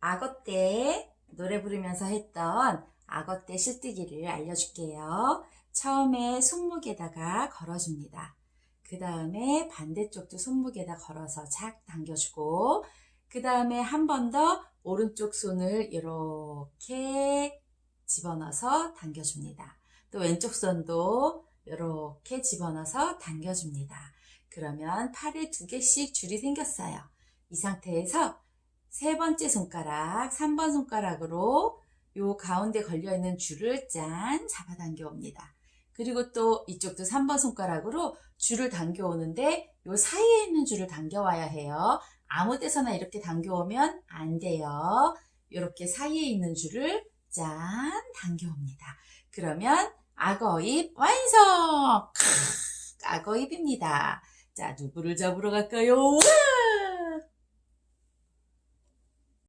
악어 때 노래 부르면서 했던 악어 때 실뜨기를 알려줄게요. 처음에 손목에다가 걸어줍니다. 그 다음에 반대쪽도 손목에다 걸어서 착 당겨주고, 그 다음에 한 번 더 오른쪽 손을 이렇게 집어넣어서 당겨줍니다. 또 왼쪽 손도 이렇게 집어넣어서 당겨줍니다. 그러면 팔에 두 개씩 줄이 생겼어요. 이 상태에서 세 번째 손가락, 3번 손가락으로 요 가운데 걸려있는 줄을 짠 잡아당겨 옵니다. 그리고 또 이쪽도 3번 손가락으로 줄을 당겨 오는데 요 사이에 있는 줄을 당겨 와야 해요. 아무 데서나 이렇게 당겨 오면 안 돼요. 이렇게 사이에 있는 줄을 짠 당겨 옵니다. 그러면 악어입 완성! 크, 악어입입니다. 자, 누구를 잡으러 갈까요? 와!